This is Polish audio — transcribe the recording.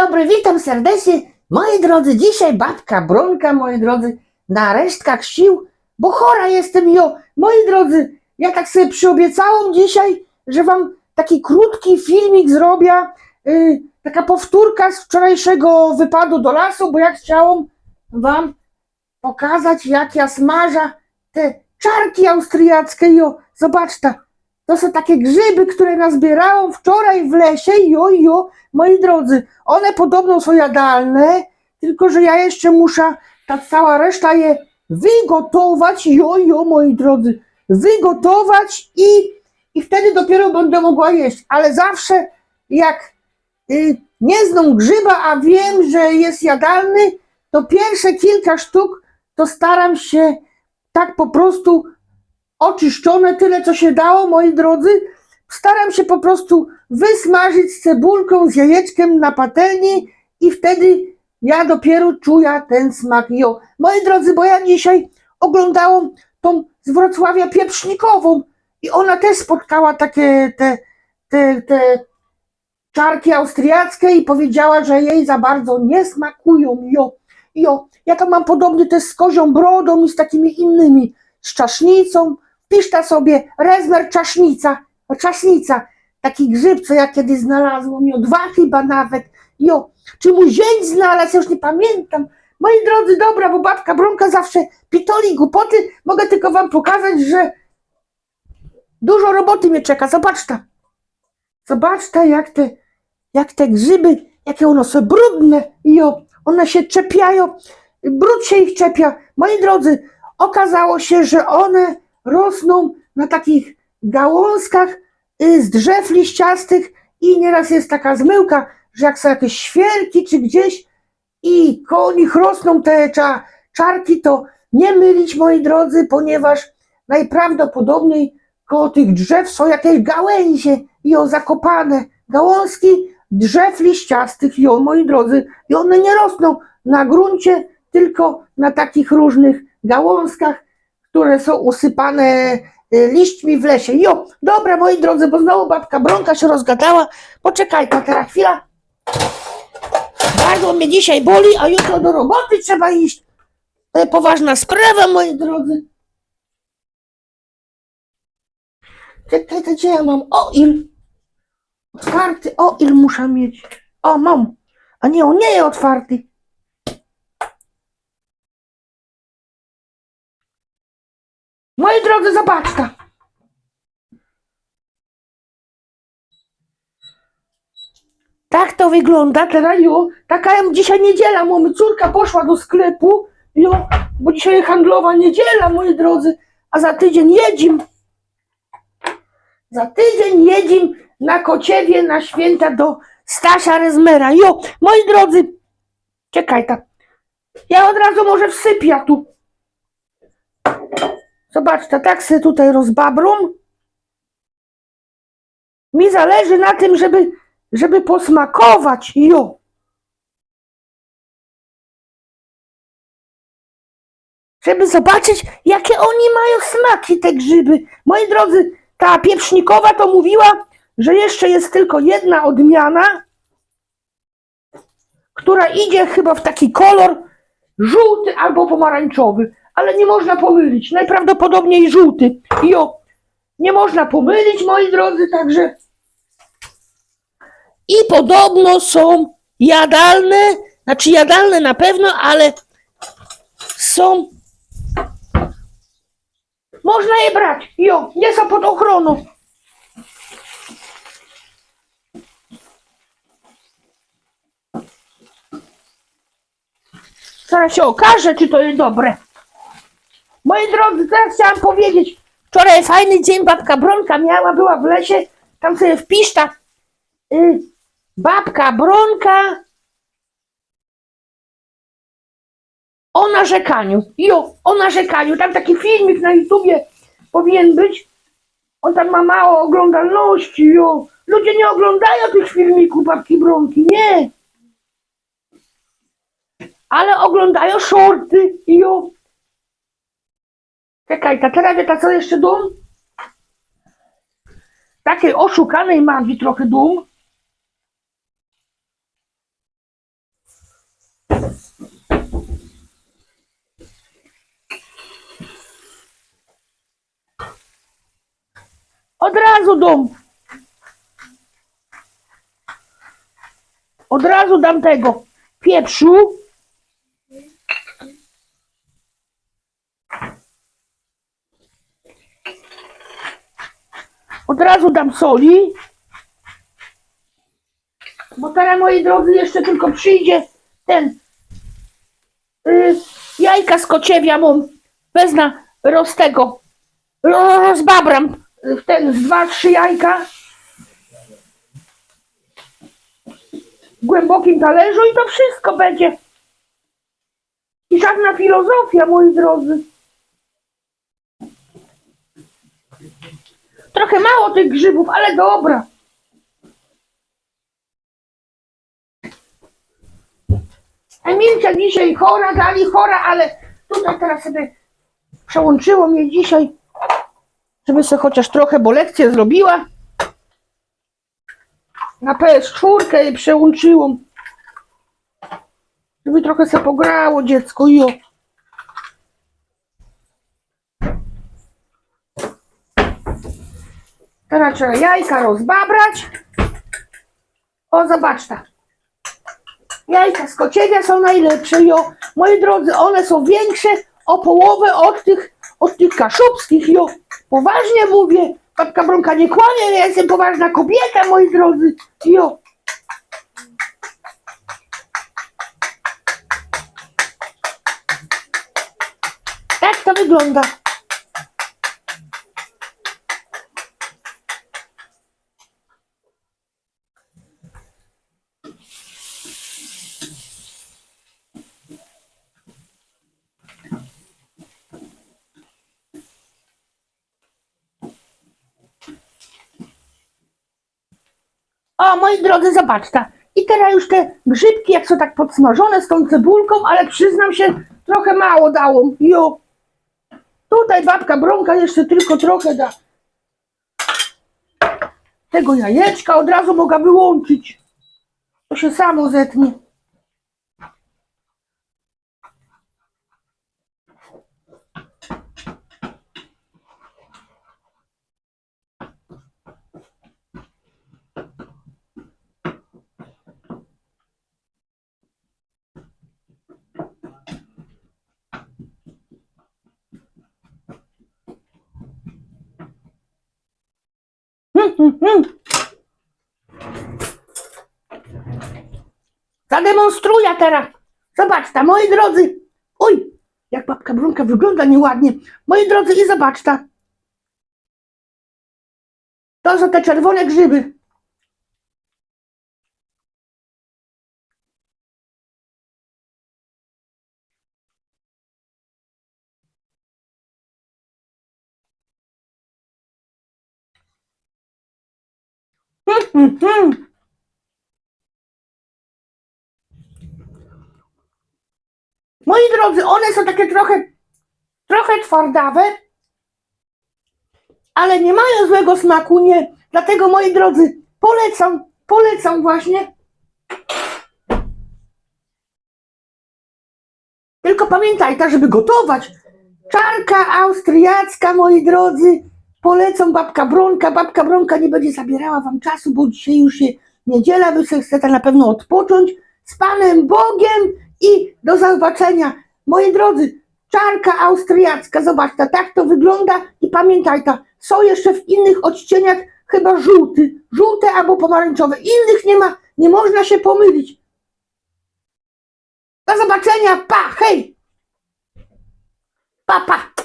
dobry, witam serdecznie. Moi drodzy, dzisiaj babka Bronka, moi drodzy, na resztkach sił, bo chora jestem, jo. Moi drodzy, ja tak sobie przyobiecałam dzisiaj, że wam taki krótki filmik zrobię, y, taka powtórka z wczorajszego wypadu do lasu, bo ja chciałam wam pokazać, jak ja smażę te czarki austriackie, jo. Zobaczcie, to są takie grzyby, które nazbierałam wczoraj w lesie, jo, jo, moi drodzy. One podobno są jadalne, tylko że ja jeszcze muszę, ta cała reszta je wygotować, jo, jo, moi drodzy, wygotować i, i wtedy dopiero będę mogła jeść. Ale zawsze jak y, nie znam grzyba, a wiem, że jest jadalny, to pierwsze kilka sztuk to staram się tak po prostu oczyszczone, tyle co się dało, moi drodzy. Staram się po prostu wysmażyć cebulką, z jajeczkiem na patelni i wtedy ja dopiero czuję ten smak. Jo. Moi drodzy, bo ja dzisiaj oglądałam tą z Wrocławia pieprznikową i ona też spotkała takie te, te, te czarki austriackie i powiedziała, że jej za bardzo nie smakują. Jo. Jo. Ja to mam podobnie też z kozią brodą i z takimi innymi, z czasznicą. Piszta sobie rezmer czasznica, czasznica, taki grzyb, co ja kiedyś znalazłam, jo, dwa chyba nawet, jo, czy mój zięć znalazł, ja już nie pamiętam. Moi drodzy, dobra, bo babka Bronka zawsze pitoli głupoty, mogę tylko wam pokazać, że dużo roboty mnie czeka, zobaczcie. Zobaczcie, jak te, jak te grzyby, jakie one są brudne, jo, one się czepiają, brud się ich czepia. Moi drodzy, okazało się, że one rosną na takich gałązkach y, z drzew liściastych i nieraz jest taka zmyłka, że jak są jakieś świerki czy gdzieś i koło nich rosną te cza, czarki, to nie mylić, moi drodzy, ponieważ najprawdopodobniej koło tych drzew są jakieś gałęzie i o zakopane gałązki drzew liściastych, jo, moi drodzy, i one nie rosną na gruncie, tylko na takich różnych gałązkach, które są usypane y, liśćmi w lesie. Jo, dobra, moi drodzy, bo znowu babka Bronka się rozgadała. Poczekaj, to teraz chwila. Bardzo mnie dzisiaj boli, a jutro do roboty trzeba iść. To jest poważna sprawa, moi drodzy. Czekaj, to gdzie ja mam? O, il. Otwarty, o, il muszę mieć. O, mam. A nie, on nie jest otwarty. Moi drodzy, zobaczcie. Tak to wygląda teraz, jo. Taka dzisiaj niedziela, mamy córka poszła do sklepu, jo, bo dzisiaj handlowa niedziela, moi drodzy, a za tydzień jedzim. Za tydzień jedzim na Kociewie na święta do Stasia Rezmera. Jo, moi drodzy, czekaj tak. Ja od razu może wsypię tu. Zobaczcie, tak se tutaj rozbabrum. Mi zależy na tym, żeby, żeby posmakować. Jo. Żeby zobaczyć, jakie oni mają smaki, te grzyby. Moi drodzy, ta pieprznikowa to mówiła, że jeszcze jest tylko jedna odmiana, która idzie chyba w taki kolor żółty albo pomarańczowy ale nie można pomylić. Najprawdopodobniej żółty. Jo, nie można pomylić, moi drodzy, także. I podobno są jadalne, znaczy jadalne na pewno, ale są. Można je brać. Jo, nie są pod ochroną. Zaraz się okaże, czy to jest dobre. Moi drodzy, teraz chciałam powiedzieć, wczoraj fajny dzień babka Bronka miała, była w lesie, tam sobie wpiszta. Y, babka Bronka o narzekaniu. Jo, o narzekaniu. Tam taki filmik na YouTubie powinien być. On tam ma mało oglądalności, jo. Ludzie nie oglądają tych filmików babki Bronki, nie. Ale oglądają shorty, jo. Czekaj, ta teraz wie ta co jeszcze dum? Takiej oszukanej magii trochę dum. Od razu dum. Od razu dam tego pieprzu. Od razu dam soli. Bo teraz, moi drodzy, jeszcze tylko przyjdzie ten y, jajka z kociewia mam. Wezmę roz tego. ro- Rozbabram w ten z dwa, trzy jajka. W głębokim talerzu i to wszystko będzie. I żadna filozofia, moi drodzy. Trochę mało tych grzybów, ale dobra. Emilcia dzisiaj chora, dali chora, ale tutaj teraz sobie przełączyło mnie dzisiaj, żeby sobie chociaż trochę, bo lekcję zrobiła. Na PS4 jej przełączyło. Żeby trochę sobie pograło dziecko, jo. Teraz trzeba jajka rozbabrać. O, zobacz ta. Jajka z kociewia są najlepsze, jo. Moi drodzy, one są większe o połowę od tych, od tych kaszubskich, jo. Poważnie mówię. Babka Bronka nie kłamie, ja jestem poważna kobieta, moi drodzy, jo. Tak to wygląda. O, moi drodzy, zobaczcie. I teraz już te grzybki, jak są tak podsmażone z tą cebulką, ale przyznam się, trochę mało dało. Jo. Tutaj babka Bronka jeszcze tylko trochę da. Tego jajeczka od razu mogę wyłączyć. To się samo zetnie. Zademonstruję teraz. Zobaczcie, moi drodzy. Oj, jak babka Brunka wygląda nieładnie. Moi drodzy, i zobaczcie. To są te czerwone grzyby. Moi drodzy, one są takie trochę, trochę twardawe, ale nie mają złego smaku, nie. Dlatego, moi drodzy, polecam, polecam właśnie. Tylko pamiętajcie, żeby gotować. Czarka austriacka, moi drodzy. Polecam babka Bronka. Babka Bronka nie będzie zabierała wam czasu, bo dzisiaj już się niedziela, wy chcecie na pewno odpocząć. Z Panem Bogiem i do zobaczenia. Moi drodzy, czarka austriacka, zobaczcie, tak to wygląda i pamiętajcie, są jeszcze w innych odcieniach chyba żółty, żółte albo pomarańczowe. Innych nie ma, nie można się pomylić. Do zobaczenia, pa, hej! Pa, pa!